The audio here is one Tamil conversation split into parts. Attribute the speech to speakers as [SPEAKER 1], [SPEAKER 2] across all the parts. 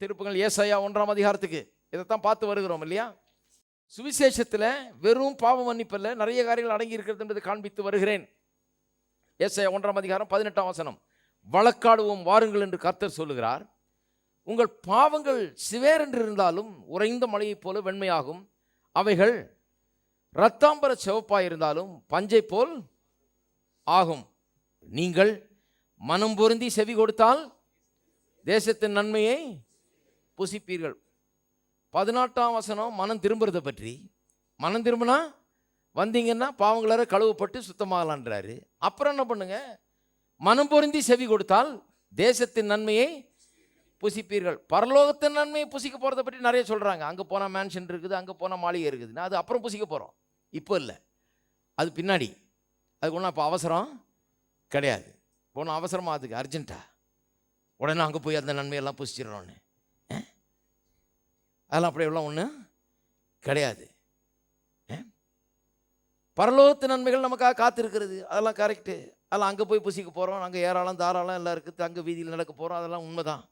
[SPEAKER 1] திருப்புகள் ஏசையா ஒன்றாம் அதிகாரத்துக்கு. இதைத்தான் பார்த்து வருகிறோம் இல்லையா? சுவிசேஷத்தில் வெறும் பாவ மன்னிப்பில் நிறைய காரியங்கள் அடங்கி இருக்கிறது என்பதை காண்பித்து வருகிறேன். ஏசையா ஒன்றாம் அதிகாரம் பதினெட்டாம் வசனம். வழக்காடுவோம் வாருங்கள் என்று கர்த்தர் சொல்லுகிறார். உங்கள் பாவங்கள் சிவேரென்று இருந்தாலும் உறைந்த மலையைப் போல வெண்மையாகும். அவைகள் இரத்தாம்பர சிவப்பாய் இருந்தாலும் பஞ்சை போல் ஆகும். நீங்கள் மனம் பொருந்தி செவி கொடுத்தால் தேசத்தின் நன்மையை புசிப்பீர்கள். பதினெட்டாம் வசனம் மனம் திரும்புறதை பற்றி. மனம் திரும்பினா வந்தீங்கன்னா பாவங்களார கழுவப்பட்டு சுத்தமாகலான்றாரு. அப்புறம் என்ன பண்ணுங்க? மனம் பொருந்தி செவி கொடுத்தால் தேசத்தின் நன்மையை புசிப்பீர்கள். பரலோகத்தின் நன்மையை புசிக்க போகிறத பற்றி நிறைய சொல்கிறாங்க அங்கே போனால் மேன்ஷன் இருக்குது அங்கே போனால் மாளிகை இருக்குதுன்னா அது அப்புறம் புசிக்க போகிறோம் இப்போ இல்லை. அது பின்னாடி. அதுக்கு ஒன்றும் அப்போ அவசரம் கிடையாது. ஒன்றும் அவசரமாக அதுக்கு அர்ஜென்ட்டாக உடனே அங்கே போய் அந்த நன்மையெல்லாம் புசிச்சிடறோன்னு அதெல்லாம் அப்படியெல்லாம் ஒன்று கிடையாது. பரலோகத்து நன்மைகள் நமக்காக காத்திருக்கிறது. அதெல்லாம் கரெக்டு அதெல்லாம் அங்கே போய் புசிக்க போகிறோம் அங்கே ஏராளம் தாராளம் எல்லாம் இருக்குது. அங்கே வீதியில் நடக்க போகிறோம் அதெல்லாம் உண்மைதான்.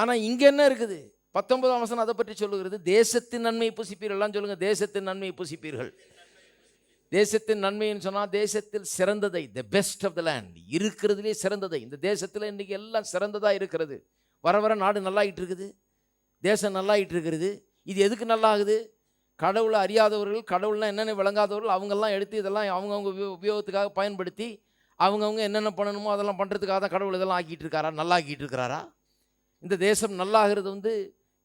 [SPEAKER 1] ஆனால் இங்கே என்ன இருக்குது? பத்தொன்பதாம் வசனம் அதை பற்றி சொல்லுகிறது. தேசத்தின் நன்மையை புசிப்பீர்கள்லாம் சொல்லுங்கள் தேசத்தின் நன்மையை புசிப்பீர்கள். தேசத்தின் நன்மைன்னு சொன்னால் தேசத்தில் சிறந்ததை the best of the land இருக்கிறதுலே சிறந்ததை. இந்த தேசத்தில் இன்றைக்கி எல்லாம் சிறந்ததாக இருக்கிறது. வர வர நாடு நல்லாயிட்டு இருக்குது. தேசம் நல்லாயிட்டு இருக்கிறது இது எதுக்கு நல்லாகுது? கடவுளை அறியாதவர்கள் கடவுள்னா என்னென்ன விளங்காதவர்கள் அவங்கெல்லாம் எடுத்து இதெல்லாம் அவங்கவுங்க உபயோகத்துக்காக பயன்படுத்தி அவங்கவுங்க என்னென்ன பண்ணணுமோ அதெல்லாம் பண்ணுறதுக்காக தான் கடவுள் இதெல்லாம் ஆக்கிட்டு இருக்காரா நல்லா ஆக்கிட்டு இருக்கிறாரா இந்த தேசம் நல்லாகிறது வந்து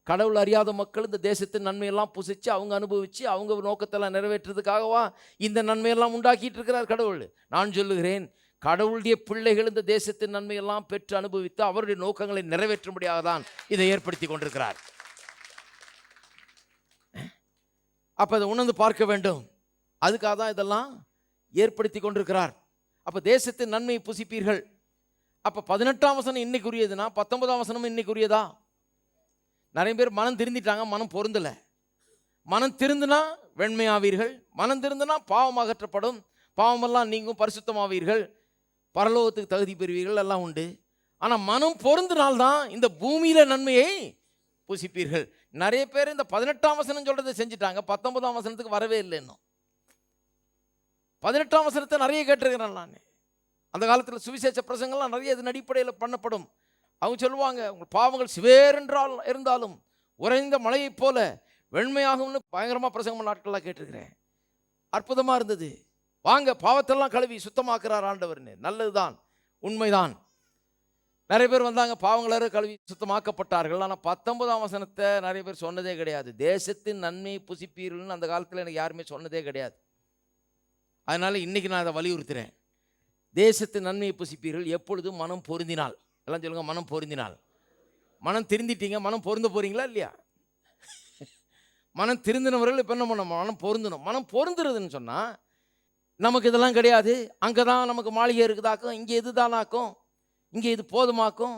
[SPEAKER 1] கடவுள் அறியாத மக்கள் இந்த தேசத்தின் நன்மையெல்லாம் புசித்து அவங்க அனுபவித்து அவங்க நோக்கத்தெல்லாம் நிறைவேற்றுறதுக்காகவா இந்த நன்மையெல்லாம் உண்டாக்கிட்டு இருக்கிறார் கடவுள். நான் சொல்லுகிறேன் கடவுளுடைய பிள்ளைகள் இந்த தேசத்தின் நன்மையெல்லாம் பெற்று அனுபவித்து அவருடைய நோக்கங்களை நிறைவேற்றும்படியாக தான் இதை ஏற்படுத்தி கொண்டிருக்கிறார். அப்போ அதை உணர்ந்து பார்க்க வேண்டும். அதுக்காக தான் இதெல்லாம் ஏற்படுத்தி கொண்டிருக்கிறார். அப்போ தேசத்தின் நன்மையை புசிப்பீர்கள். அப்போ பதினெட்டாம் வசனம் இன்னைக்குரியதுன்னா பத்தொன்பதாம் வசனமும் இன்னைக்குரியதா? நிறைய பேர் மனம் திருந்திட்டாங்க மனம் பொருந்தலை. மனம் திருந்துனா வெண்மையாவீர்கள் மனம் திருந்துனா பாவம் அகற்றப்படும் பாவமெல்லாம் நீங்கும் பரிசுத்தமாவீர்கள். பரலோகத்துக்கு தகுதி பெறுவீர்கள் எல்லாம் உண்டு. ஆனால் மனம் பொருந்தினால்தான் இந்த பூமியில் நன்மையை புசிப்பீர்கள். நிறைய பேர் இந்த பதினெட்டாம் வசனம் சொல்றதை செஞ்சுட்டாங்க. பத்தொன்பதாம் வசனத்துக்கு வரவே இல்லை இன்னும். பதினெட்டாம் வசனத்தை நிறைய கேட்டிருக்கிறேன் நான். அந்த காலத்தில் சுவிசேஷ பிரசங்கள்லாம் நிறைய இதன் அடிப்படையில் பண்ணப்படும். அவங்க சொல்லுவாங்க உங்கள் பாவங்கள் சிவேரென்றால் இருந்தாலும் உறைந்த மலையைப் போல வெண்மையாகும்னு பயங்கரமாக பிரசங்கம் நாட்கள்லாம் கேட்டிருக்கிறேன். அற்புதமாக இருந்தது. வாங்க பாவத்தெல்லாம் கழுவி சுத்தமாக்குறார் ஆண்டவர்னு. நல்லதுதான் உண்மைதான். நிறைய பேர் வந்தாங்க பாவங்களற கழுவி சுத்தமாக்கப்பட்டார்கள். ஆனால் பத்தொன்பதாம் வசனத்தை நிறைய பேர் சொன்னதே கிடையாது. தேசத்தின் நன்மை புசிப்பீர்கள்னு அந்த காலத்தில் எனக்கு யாருமே சொன்னதே கிடையாது. அதனால் இன்றைக்கி நான் அதை வலியுறுத்துகிறேன் தேசத்தின் நன்மையை புசிப்பீர்கள். எப்பொழுதும் மனம் பொருந்தினால். எல்லாம் சொல்லுங்கள் மனம் பொருந்தினால். மனம் திருந்திட்டீங்க மனம் பொருந்த போகிறீங்களா இல்லையா? மனம் திருந்தினவர்கள் இப்போ என்ன பண்ணணும்? மனம் பொருந்தணும். மனம் பொருந்துறதுன்னு சொன்னால் நமக்கு இதெல்லாம் கிடையாது. அங்கே தான் நமக்கு மாளிகை இருக்குதாக்கும் இங்கே இது தானாக்கும் இங்கே இது போதுமாக்கும்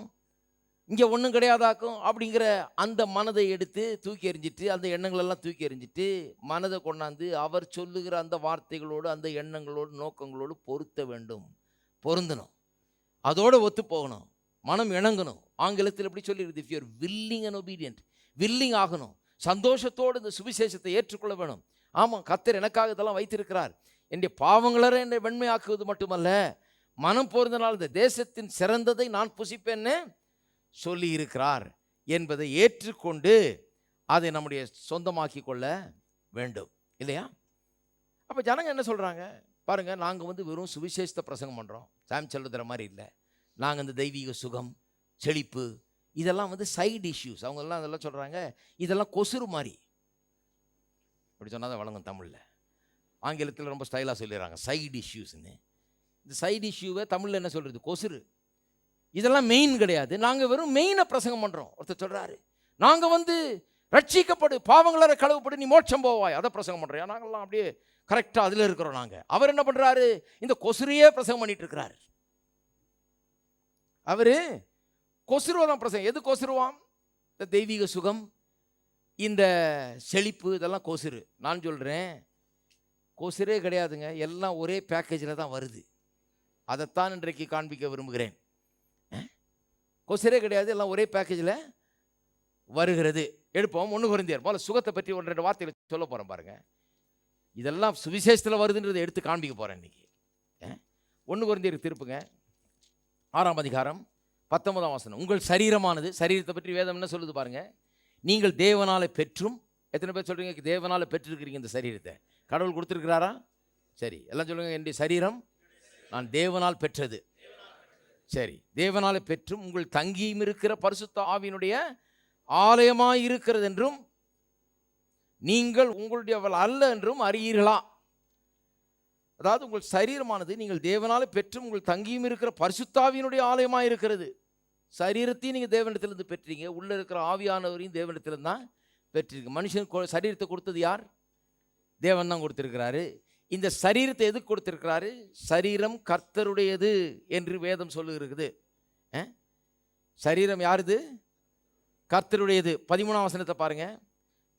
[SPEAKER 1] இங்கே ஒன்றும் கிடையாதாக்கும் அப்படிங்கிற அந்த மனதை எடுத்து தூக்கி எறிஞ்சிட்டு அந்த எண்ணங்களெல்லாம் தூக்கி எறிஞ்சிட்டு மனதை கொண்டாந்து அவர் சொல்லுகிற அந்த வார்த்தைகளோடு அந்த எண்ணங்களோடு நோக்கங்களோடு பொருத்த வேண்டும். பொருந்தணும். அதோடு ஒத்து போகணும். மனம் இணங்கணும். ஆங்கிலத்தில் எப்படி சொல்லிடுது if you're willing and obedient willing ஆகணும். சந்தோஷத்தோடு இந்த சுவிசேஷத்தை ஏற்றுக்கொள்ள வேணும். ஆமாம் கத்தர் எனக்காக இதெல்லாம் வைத்திருக்கிறார். என்னுடைய பாவங்களரை என்னை வெண்மையாக்குவது மட்டுமல்ல மனம் பொருந்தனால் இந்த தேசத்தின் சிறந்ததை நான் புசிப்பேன்னு சொல்லியிருக்கிறார் என்பதை ஏற்றுக்கொண்டு அதை நம்முடைய சொந்தமாக்கி கொள்ள வேண்டும். இல்லையா? அப்போ ஜனங்க என்ன சொல்கிறாங்க பாருங்கள் நாங்கள் வந்து வெறும் சுவிசேஷத்தை பிரசங்கம் பண்ணுறோம் சாம் செல்லுதுற மாதிரி இல்லை. நாங்கள் இந்த தெய்வீக சுகம் செழிப்பு இதெல்லாம் வந்து சைடு இஷ்யூஸ் அவங்கெல்லாம் அதெல்லாம் சொல்கிறாங்க இதெல்லாம் கொசுறு மாதிரி. அப்படி சொன்னால் தான் வழங்கும் தமிழில். ஆங்கிலத்தில் ரொம்ப ஸ்டைலாக சொல்லிடுறாங்க. சைடு இஷ்யூஸ்னு இந்த சைடு இஷ்யூவை தமிழில் என்ன சொல்கிறது கொசுறு. இதெல்லாம் மெயின் கிடையாது. நாங்கள் வெறும் மெயினை பிரசங்கம் பண்ணுறோம் ஒருத்தர் சொல்கிறாரு நாங்கள் வந்து ரட்சிக்கப்படு பாவங்களற கழுவுப்படு நீ மோட்சம் போவாய். அதை பிரசங்கம் பண்ணுறோம் நாங்கள்லாம் அப்படியே கரெக்டாக அதில் இருக்கிறோம் நாங்கள் அவர் என்ன பண்ணுறாரு இந்த கொசுரையே பிரசங்கம் பண்ணிட்டு இருக்கிறாரு. அவர் கொசுருவை தான் பிரசங்கம். எது கொசுருவாம்? இந்த தெய்வீக சுகம் இந்த செழிப்பு இதெல்லாம் கொசுரு நான் சொல்கிறேன் கொசுரே கிடையாதுங்க. எல்லாம் ஒரே பேக்கேஜில் தான் வருது. அதைத்தான் இன்றைக்கு காண்பிக்க விரும்புகிறேன். கொசுரே கிடையாது எல்லாம் ஒரே பேக்கேஜில் வருகிறது. எடுப்போம். ஒன்று குறைந்தியர் போல சுகத்தை பற்றி ஒன்று ரெண்டு வார்த்தைகள் சொல்ல போகிறோம் பாருங்கள் இதெல்லாம் சுவிசேஷத்தில் வருதுன்றதை எடுத்து காண்பிக்க போகிறேன் இன்றைக்கி ஒன்று குறைந்தியர் திருப்புங்க. ஆறாம் அதிகாரம் பத்தொன்பதாம் வாசனம். உங்கள் சரீரமானது சரீரத்தை பற்றி வேதம் என்ன சொல்லுது பாருங்கள் நீங்கள் தேவனால் பெற்றும் எத்தனை பேர் சொல்கிறீங்க தேவனால் பெற்றிருக்கிறீங்க இந்த சரீரத்தை. கடவுள் கொடுத்துருக்கிறாரா? சரி எல்லாம் சொல்லுங்கள் என்னுடைய சரீரம் நான் தேவனால் பெற்றது. சரி தேவனால் பெற்றும் உங்கள் தங்கியும் இருக்கிற பரிசுத்த ஆவியினுடைய ஆலயமாக இருக்கிறது என்றும் நீங்கள் உங்களுடையவள் அல்ல என்றும் அறியீர்களா? அதாவது உங்கள் சரீரமானது நீங்கள் தேவனால் பெற்றும் உங்கள் தங்கியும் இருக்கிற பரிசுத்தாவியினுடைய ஆலயமாக இருக்கிறது. சரீரத்தையும் நீங்கள் தேவனிடத்திலிருந்து பெற்றீங்க. உள்ளே இருக்கிற ஆவியானவரையும் தேவனிடத்திலிருந்து தான் பெற்றிருக்கு மனுஷன் கொ- சரீரத்தை கொடுத்தது யார்? தேவன் தான் கொடுத்துருக்கிறாரு. இந்த சரீரத்தை எதுக்கு கொடுத்துருக்கிறாரு? சரீரம் கர்த்தருடையது என்று வேதம் சொல்லுகிறது. சரீரம் யாருது? கர்த்தருடையது. பதிமூணாம் வசனத்தை பாருங்க.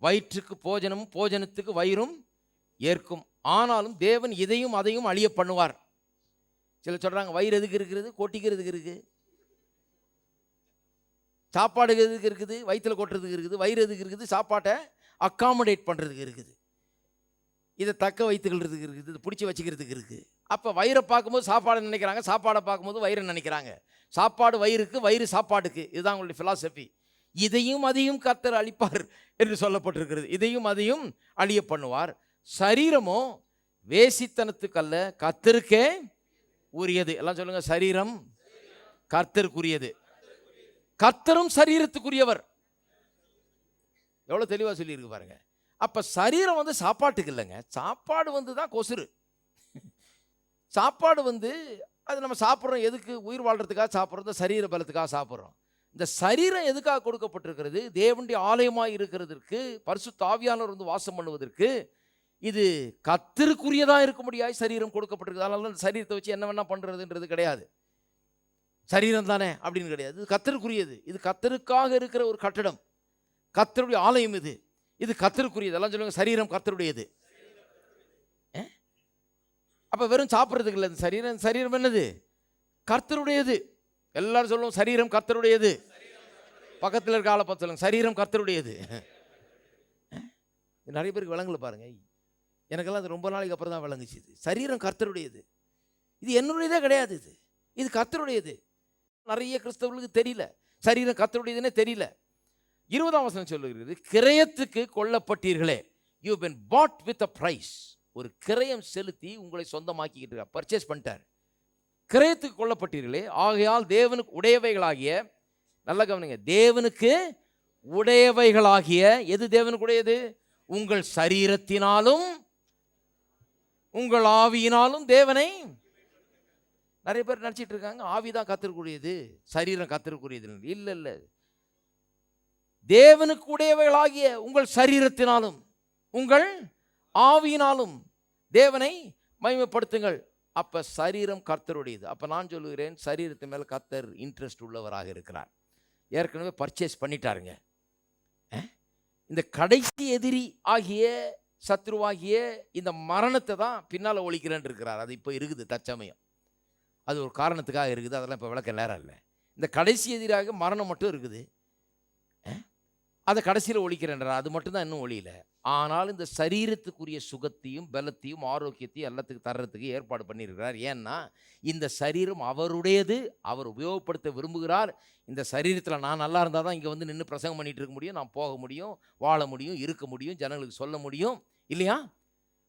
[SPEAKER 1] வயிற்றுக்கு போஜனமும் போஜனத்துக்கு வயிறும் ஏற்கும். ஆனாலும் தேவன் இதையும் அதையும் அழிய பண்ணுவார். சிலர் சொல்கிறாங்க வயிறு எதுக்கு இருக்கிறது கொட்டிக்கிறதுக்கு இருக்குது? சாப்பாடு எதுக்கு இருக்குது? வயிற்றுல கொட்டுறதுக்கு இருக்குது. வயிறு எதுக்கு இருக்குது? சாப்பாட்டை அக்காமடேட் பண்ணுறதுக்கு இருக்குது. இதை தக்க வைத்துக்கிறதுக்கு இருக்குது இதை பிடிச்சி வச்சுக்கிறதுக்கு இருக்குது அப்போ வயிறை பார்க்கும்போது சாப்பாடு நினைக்கிறாங்க சாப்பாடை பார்க்கும்போது வயிறு நினைக்கிறாங்க. சாப்பாடு வயிறுக்கு வயிறு சாப்பாட்டுக்கு. இதுதான் உங்களுடைய ஃபிலாசபி இதையும் அதையும் கத்தர் அழிப்பார் என்று சொல்லப்பட்டிருக்கிறது. இதையும் அதையும் அழிய பண்ணுவார். சரீரமோ வேசித்தனத்துக்கல்ல கத்தருக்கே உரியது. எல்லாம் சொல்லுங்கள் சரீரம் கர்த்தருக்குரியது. கர்த்தரும் சரீரத்துக்குரியவர். எவ்வளோ தெளிவாக சொல்லியிருக்கு பாருங்கள் அப்போ சரீரம் வந்து சாப்பாட்டுக்கு இல்லைங்க. சாப்பாடு வந்து தான் கொசுறு. சாப்பாடு வந்து அது நம்ம சாப்பிட்றோம் எதுக்கு? உயிர் வாழ்கிறதுக்காக சாப்பிட்றோம் இந்த சரீர பலத்துக்காக சாப்பிட்றோம். இந்த சரீரம் எதுக்காக கொடுக்கப்பட்டிருக்கிறது? தேவனுடைய ஆலயமாக இருக்கிறதற்கு பரிசு தாவியானவர் வந்து வாசம் பண்ணுவதற்கு இது கத்திற்குரியதாக இருக்க முடியாது சரீரம் கொடுக்கப்பட்டிருக்கு அதனால இந்த சரீரத்தை வச்சு என்ன வேணால் பண்ணுறதுன்றது கிடையாது. சரீரம் தானே அப்படின்னு கிடையாது. இது கத்தருக்குரியது இது கத்தருக்காக இருக்கிற ஒரு கட்டடம். கத்தருடைய ஆலயம் இது. இது கத்தருக்குரியது எல்லாம் சொல்லுங்க சரீரம் கத்தருடையது அப்போ வெறும் சாப்பிட்றதுக்கு இல்லை இந்த சரீரம் சரீரம் என்னது? கர்த்தருடையது. எல்லாரும் சொல்லுவோம் சரீரம் கர்த்தருடையது. பக்கத்தில் இருக்க ஆளை பார்த்து சொல்லுங்க சரீரம் கர்த்தருடையது. இது நிறைய பேருக்கு விளங்கல பாருங்க. எனக்கெல்லாம் அது ரொம்ப நாளைக்கு அப்புறம் தான் விளங்குச்சு இது. சரீரம் கர்த்தருடையது. இது என்னுடையதே கிடையாது இது. இது கர்த்தருடையது. நிறைய கிறிஸ்தவர்களுக்கு தெரியல. சரீரம் கர்த்தருடையதுன்னே தெரியல. இருபதாம் வசனம் சொல்லுகிறது கிரயத்துக்கு கொல்லப்பட்டீர்களே you been bought with a price ஒரு கிரயம் செலுத்தி உங்களை சொந்தமாக்கிக்கிட்டு பர்ச்சேஸ் பண்ணிட்டார். கிரயத்துக்கு கொல்லப்பட்டீர்களே ஆகையால் தேவனுக்கு உடையவைகளாகிய நல்ல கவனிங்க தேவனுக்கு உடையவைகளாகிய எது தேவனுக்கு உடையது உங்கள் சரீரத்தினாலும் உங்கள் ஆவியினாலும் தேவனை நிறைய பேர் நினச்சிட்டு இருக்காங்க ஆவி தான் கத்திருக்கூடியது சரீரம் கத்திருக்கூடியது இல்லை இல்லை தேவனுக்கு உடையவைகளாகிய உங்கள் சரீரத்தினாலும் உங்கள் ஆவியினாலும் தேவனை மகிமைப்படுத்துங்கள். அப்போ சரீரம் கர்த்தருடையது. அப்போ நான் சொல்லுகிறேன் சரீரத்து மேலே கர்த்தர் இன்ட்ரெஸ்ட் உள்ளவராக இருக்கிறார். ஏற்கனவே பர்ச்சேஸ் பண்ணிட்டாருங்க. இந்த கடைசி எதிரி ஆகிய சத்ருவாகிய இந்த மரணத்தை தான் பின்னால் ஒழிக்கிறேன் இருக்கிறார். அது இப்போ இருக்குது தற்சமயம். அது ஒரு காரணத்துக்காக இருக்குது. அதெல்லாம் இப்போ விளக்க நேரம் இல்லை. இந்த கடைசி எதிராக மரணம் மட்டும் இருக்குது. அதை கடைசியில் ஒழிக்கிறேன்றார் அது மட்டும்தான் இன்னும் ஒழியல. ஆனால் இந்த சரீரத்துக்குரிய சுகத்தையும் பலத்தையும் ஆரோக்கியத்தையும் எல்லாத்துக்கும் தர்றதுக்கு ஏற்பாடு பண்ணியிருக்கிறார். ஏன்னா இந்த சரீரம் அவருடையது அவர் உபயோகப்படுத்த விரும்புகிறார். இந்த சரீரத்தில் நான் நல்லா இருந்தால் தான் இங்கே வந்து நின்று பிரசங்கம் பண்ணிட்டு இருக்க முடியும். நான் போக முடியும் வாழ முடியும் இருக்க முடியும் ஜனங்களுக்கு சொல்ல முடியும். இல்லையா?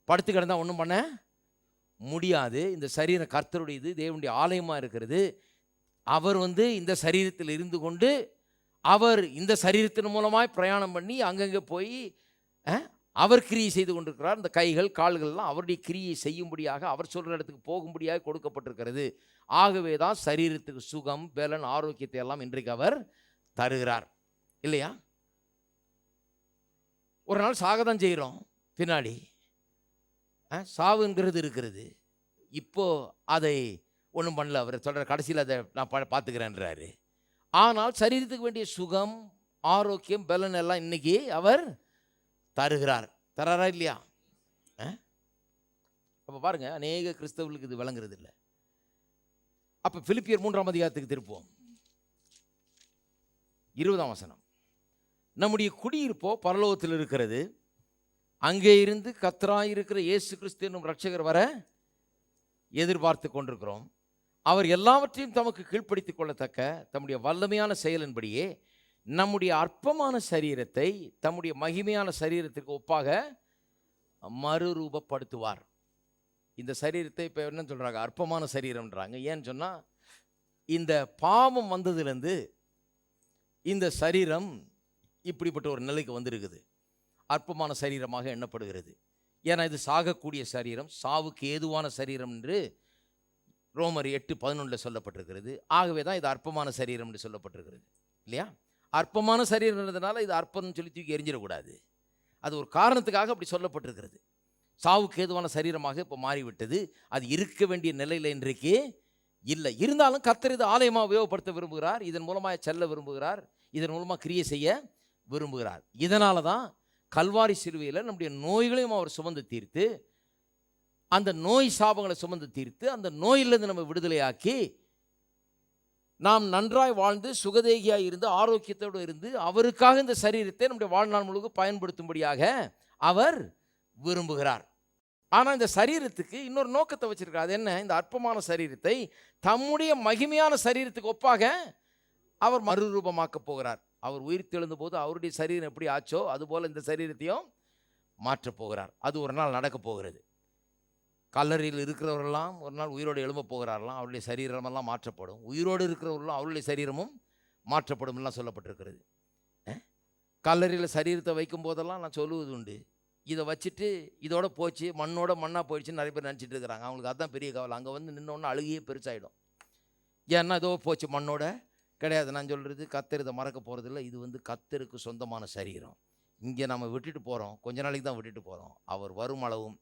[SPEAKER 1] படுத்து கிடந்தால் ஒன்றும் பண்ண முடியாது. இந்த சரீரம் கர்த்தருடையது தேவனுடைய ஆலயமாக இருக்கிறது. அவர் வந்து இந்த சரீரத்தில் இருந்து கொண்டு அவர் இந்த சரீரத்தின் மூலமாய் பிரயாணம் பண்ணி அங்கங்கே போய் அவர் கிரியை செய்து கொண்டிருக்கிறார். இந்த கைகள் கால்கள்லாம் அவருடைய கிரியை செய்யும்படியாக அவர் சொல்கிற இடத்துக்கு போகும்படியாக கொடுக்கப்பட்டிருக்கிறது. ஆகவே தான் சரீரத்துக்கு சுகம் பலன் ஆரோக்கியத்தை எல்லாம் இன்றைக்கு அவர் தருகிறார். இல்லையா? ஒரு நாள் சாக தான் செய்கிறோம் பின்னாடி சாவுங்கிறது இருக்கிறது. இப்போ அதை ஒன்றும் பண்ணல அவர் சொல்கிற கடைசியில் அதை நான் பா பார்த்துக்கிறேன்றாரு. ஆனால் சரீரத்துக்கு வேண்டிய சுகம் ஆரோக்கியம் பலன் எல்லாம் இன்னைக்கு அவர் தருகிறார். தராரா இல்லையா? அப்போ பாருங்க அநேக கிறிஸ்தவர்களுக்கு இது விளங்குறது இல்லை. அப்போ பிலிப்பியர் மூன்றாம் அதிகாரத்துக்கு திருப்போம் இருபதாம் வசனம். நம்முடைய குடியிருப்போ பரலோகத்தில் இருக்கிறது. அங்கே இருந்து கத்தராய் இருக்கிற இயேசு கிறிஸ்து என்னும் ரட்சகர் வர எதிர்பார்த்து கொண்டிருக்கிறோம். அவர் எல்லாவற்றையும் தமக்கு கீழ்ப்படுத்திக் கொள்ளத்தக்க தம்முடைய வல்லமையான செயலின்படியே நம்முடைய அற்பமான சரீரத்தை தம்முடைய மகிமையான சரீரத்திற்கு ஒப்பாக மறுரூபப்படுத்துவார். இந்த சரீரத்தை இப்போ என்ன சொல்கிறாங்க அற்பமான சரீரம்ன்றாங்க. ஏன்னு சொன்னால் இந்த பாவம் வந்ததுலேருந்து இந்த சரீரம் இப்படிப்பட்ட ஒரு நிலைக்கு வந்திருக்குது. அற்பமான சரீரமாக எண்ணப்படுகிறது. ஏன்னா இது சாகக்கூடிய சரீரம் சாவுக்கு ஏதுவான சரீரம் என்று ரோமர் எட்டு பதினொன்றில் சொல்லப்பட்டிருக்கிறது. ஆகவே தான் இது அற்பமான சரீரம் என்று சொல்லப்பட்டிருக்கிறது. இல்லையா? அற்பமான சரீரம்ன்றதுனால இது அற்பம்னு சொல்லி தூக்கி எரிஞ்சிடக்கூடாது. அது ஒரு காரணத்துக்காக அப்படி சொல்லப்பட்டிருக்கிறது. சாவுக்கு ஏதுவான சரீரமாக இப்போ மாறிவிட்டது. அது இருக்க வேண்டிய நிலையில் இன்றைக்கு இல்லை. இருந்தாலும் கத்தர் இது ஆலயமாக உபயோகப்படுத்த விரும்புகிறார். இதன் மூலமாக செல்ல விரும்புகிறார். இதன் மூலமாக கிரியை செய்ய விரும்புகிறார். இதனால தான் கல்வாரி சிறுவையில் நம்முடைய நோய்களையும் அவர் சுமந்து தீர்த்து அந்த நோய் சாபங்களை சுமந்து தீர்த்து அந்த நோயிலிருந்து நம்ம விடுதலையாக்கி நாம் நன்றாய் வாழ்ந்து சுகதேகியாக இருந்து ஆரோக்கியத்தோடு இருந்து அவருக்காக இந்த சரீரத்தை நம்முடைய வாழ்நாள் முழுக்க பயன்படுத்தும்படியாக அவர் விரும்புகிறார். ஆனால் இந்த சரீரத்துக்கு இன்னொரு நோக்கத்தை வச்சுருக்கார் அது என்ன? இந்த அற்பமான சரீரத்தை தம்முடைய மகிமையான சரீரத்துக்கு ஒப்பாக அவர் மறுரூபமாக்கப் போகிறார். அவர் உயிர் போது அவருடைய சரீரம் எப்படி ஆச்சோ அதுபோல் இந்த சரீரத்தையும் மாற்றப் போகிறார். அது ஒரு நாள் நடக்கப் போகிறது. கல்லறையில் இருக்கிறவரெல்லாம் ஒரு நாள் உயிரோடு எழும்ப போகிறாரெல்லாம் அவருடைய சரீரமெல்லாம் மாற்றப்படும். உயிரோடு இருக்கிறவர்களும் அவருடைய சரீரமும் மாற்றப்படும்லாம் சொல்லப்பட்டிருக்கிறது. கல்லறையில் சரீரத்தை வைக்கும் போதெல்லாம் நான் சொல்லுவது உண்டு. இதை வச்சுட்டு இதோட போச்சு மண்ணோட மண்ணாக போயிடுச்சுன்னு நிறைய பேர் நினச்சிட்டு இருக்கிறாங்க. அவங்களுக்கு அதுதான் பெரிய கவலை. அங்கே வந்து நின்னோன்னு அழுகியே பெருசாயிடும். ஏன்னா இதோ போச்சு மண்ணோட. கிடையாது நான் சொல்கிறது கத்தர் இதை மறக்க போகிறதில்ல இது வந்து கத்தருக்கு சொந்தமான சரீரம். இங்கே நம்ம விட்டுட்டு போகிறோம் கொஞ்ச நாளைக்கு தான் விட்டுட்டு போகிறோம் அவர் வரும் அளவும்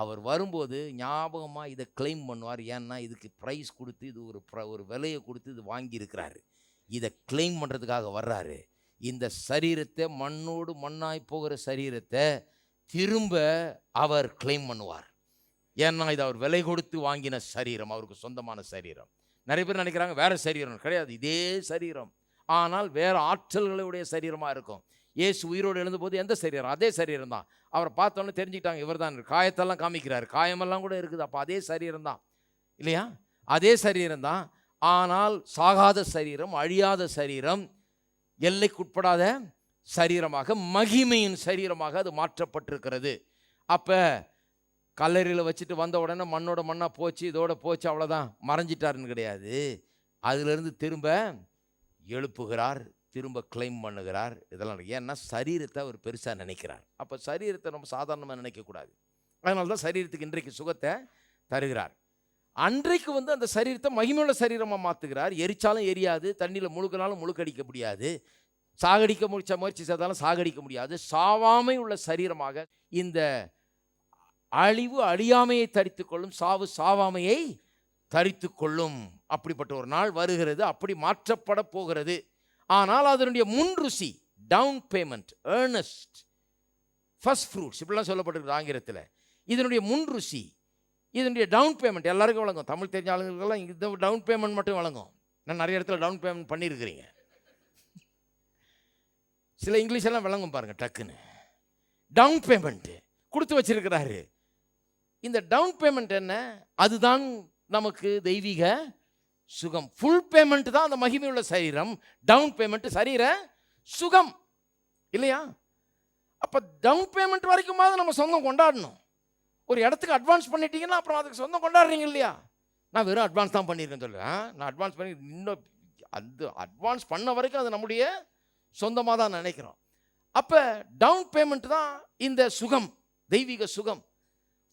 [SPEAKER 1] அவர் வரும்போது ஞாபகமாக இதை கிளைம் பண்ணுவார். ஏன்னா இதுக்கு ப்ரைஸ் கொடுத்து இது ஒரு ப்ர ஒரு விலையை கொடுத்து இது வாங்கியிருக்கிறாரு. இதை கிளைம் பண்ணுறதுக்காக வர்றாரு. இந்த சரீரத்தை மண்ணோடு மண்ணாய் போகிற சரீரத்தை திரும்ப அவர் கிளைம் பண்ணுவார். ஏன்னா இது அவர் விலை கொடுத்து வாங்கின சரீரம் அவருக்கு சொந்தமான சரீரம். நிறைய பேர் நினைக்கிறாங்க வேறு சரீரம் கிடையாது இதே சரீரம். ஆனால் வேறு ஆற்றல்களுடைய சரீரமாக இருக்கும். இயேசு உயிரோடு எழுந்தபோது எந்த சரீரம்? அதே சரீரம் தான் அவரை பார்த்தோன்னே தெரிஞ்சுக்கிட்டாங்க இவர் தான் காயத்தெல்லாம் காமிக்கிறார். காயமெல்லாம் கூட இருக்குது. அப்போ அதே சரீரம் தான் இல்லையா? அதே சரீரம் தான் ஆனால் சாகாத சரீரம் அழியாத சரீரம் எல்லைக்குட்படாத சரீரமாக மகிமையின் சரீரமாக அது மாற்றப்பட்டிருக்கிறது. அப்போ கல்லறையில் வச்சுட்டு வந்த உடனே மண்ணோட மண்ணாக போச்சு இதோட போச்சு அவ்வளோதான் மறைஞ்சிட்டாருன்னு கிடையாது. அதிலிருந்து திரும்ப எழுப்புகிறார் திரும்ப கிளைம் பண்ணுகிறார். இதெல்லாம் ஏன்னா சரீரத்தை அவர் பெருசாக நினைக்கிறார். அப்போ சரீரத்தை நம்ம சாதாரணமாக நினைக்கக்கூடாது. அதனால தான் சரீரத்துக்கு இன்றைக்கு சுகத்தை தருகிறார். அன்றைக்கு வந்து அந்த சரீரத்தை மகிமையுள்ள சரீரமாக மாற்றுகிறார் எரிச்சாலும் எரியாது. தண்ணியில் முழுக்கினாலும் முழுக்கடிக்க முடியாது. சாகடிக்க முடிச்ச முயற்சி செய்தாலும் சாகடிக்க முடியாது. சாவாமை உள்ள சரீரமாக இந்த அழிவு அழியாமையை தரித்து கொள்ளும் சாவு சாவாமையை தரித்து கொள்ளும். அப்படிப்பட்ட ஒரு நாள் வருகிறது. அப்படி மாற்றப்பட போகிறது. ஆனால் அதனுடைய முன் ருசி down payment earnest first fruits இப்படிலாம் சொல்லப்பட்டிருக்கு ஆங்கிலத்தில். இதனுடைய முன் ருசி இதனுடைய டவுன் பேமெண்ட் எல்லாருக்கும் வழங்கும். தமிழ் தெரிஞ்ச ஆளுங்களுக்கெல்லாம் இந்த டவுன் பேமெண்ட் மட்டும் வழங்கும். நான் நிறைய இடத்துல டவுன் பேமெண்ட் பண்ணியிருக்கிறீங்க சில இங்கிலீஷ் எல்லாம் விளங்கும் பாருங்கள் டக்குன்னு. டவுன் பேமெண்ட்டு கொடுத்து வச்சிருக்கிறாரு. இந்த டவுன் பேமெண்ட் என்ன? அதுதான் நமக்கு தெய்வீக சுகம். ஃபுல் பேமெண்ட் தான் அந்த மகிமையுள்ள சரீரம். டவுன் பேமெண்ட் சரீர சுகம். இல்லையா? அப்போ டவுன் பேமெண்ட் வரைக்குமாவது நம்ம சொந்தம் கொண்டாடணும். ஒரு இடத்துக்கு அட்வான்ஸ் பண்ணிட்டீங்கன்னா அப்புறம் அதுக்கு சொந்தம் கொண்டாடுறீங்க இல்லையா? நான் வெறும் அட்வான்ஸ் தான் பண்ணியிருக்கேன் சொல்லுவேன் நான் அட்வான்ஸ் பண்ணி இன்னும் அந்த அட்வான்ஸ் பண்ண வரைக்கும் அது நம்முடைய சொந்தமாக தான் நினைக்கிறோம். அப்போ டவுன் பேமெண்ட் தான் இந்த சுகம் தெய்வீக சுகம்.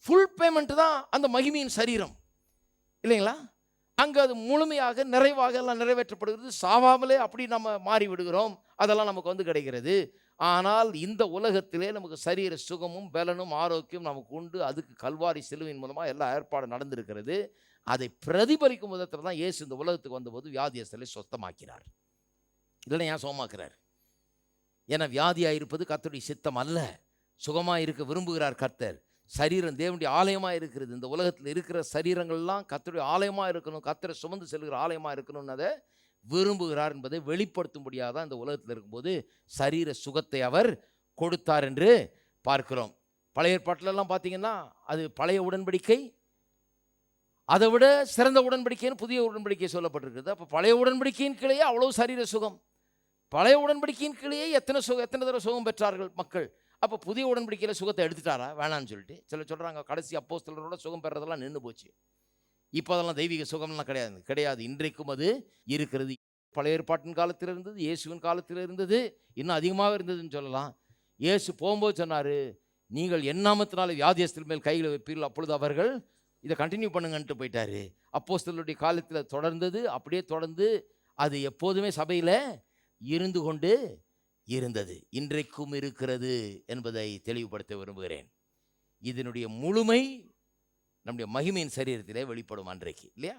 [SPEAKER 1] ஃபுல் பேமெண்ட் தான் அந்த மகிமையின் சரீரம். இல்லைங்களா? அங்கே அது முழுமையாக நிறைவாக எல்லாம் நிறைவேற்றப்படுகிறது. சாவாமலே அப்படி நம்ம மாறி விடுகிறோம் அதெல்லாம் நமக்கு வந்து கிடைக்கிறது. ஆனால் இந்த உலகத்திலே நமக்கு சரீர சுகமும் பலனும் ஆரோக்கியம் நமக்கு உண்டு. அதுக்கு கல்வாரி செலுவின் மூலமாக எல்லா ஏற்பாடும் நடந்திருக்கிறது. அதை பிரதிபலிக்கும் விதத்தில் தான் இயேசு இந்த உலகத்துக்கு வந்தபோது வியாதியஸ்தலை சொத்தமாக்கிறார் இல்லைன்னா ஏன் சோமாக்குறார் ஏன்னா வியாதியாக இருப்பது கர்த்தருடைய சித்தம் அல்ல. சுகமாக இருக்க விரும்புகிறார் கர்த்தர். சரீரம் தேவனுடைய ஆலயமாக இருக்கிறது. இந்த உலகத்தில் இருக்கிற சரீரங்கள்லாம் கத்தருடைய ஆலயமாக இருக்கணும். கத்தரை சுமந்து செல்கிற ஆலயமாக இருக்கணும்னு அதை விரும்புகிறார் என்பதை வெளிப்படுத்தும்படியாக தான் இந்த உலகத்தில் இருக்கும்போது சரீர சுகத்தை அவர் கொடுத்தார் என்று பார்க்கிறோம். பழைய ஏற்பாட்டிலெல்லாம் பார்த்தீங்கன்னா அது பழைய உடன்படிக்கை அதை விட சிறந்த உடன்படிக்கைன்னு புதிய உடன்படிக்கை சொல்லப்பட்டிருக்குது அப்போ பழைய உடன்படிக்கையின் கீழேயே அவ்வளோ சரீர சுகம். பழைய உடன்படிக்கையின் கீழேயே எத்தனை சுகம் எத்தனை தடவை சுகம் பெற்றார்கள் மக்கள்? அப்போ புதிய உடன்படிக்கையில் சுகத்தை எடுத்துட்டாரா? வேணான்னு சொல்லிட்டு. சில சொல்கிறாங்க கடைசி அப்போஸ்தலரோட சுகம் பெறதெல்லாம் நின்று போச்சு. இப்போ அதெல்லாம் தெய்வீக சுகம்லாம் கிடையாது கிடையாது. இன்றைக்கும் அது இருக்கிறது. பழைய ஏற்பாட்டின் காலத்தில் இருந்தது இயேசுவின் காலத்தில் இருந்தது இன்னும் அதிகமாக இருந்ததுன்னு சொல்லலாம். இயேசு போகும்போது சொன்னார் நீங்கள் எண்ணாமத்தினால வியாதியஸ்தின் மேல் கையில் வைப்பீர்கள். அப்பொழுது அவர்கள் இதை கண்டினியூ பண்ணுங்கன்ட்டு போயிட்டாரு. சிலருடைய காலத்தில் தொடர்ந்தது அப்படியே தொடர்ந்து அது எப்போதுமே சபையில் இருந்து கொண்டு இருந்தது. இன்றைக்கும் இருக்கிறது என்பதை தெளிவுபடுத்த விரும்புகிறேன். இதனுடைய முழுமை நம்முடைய மகிமையின் சரீரத்திலே வெளிப்படும் அன்றைக்கு இல்லையா?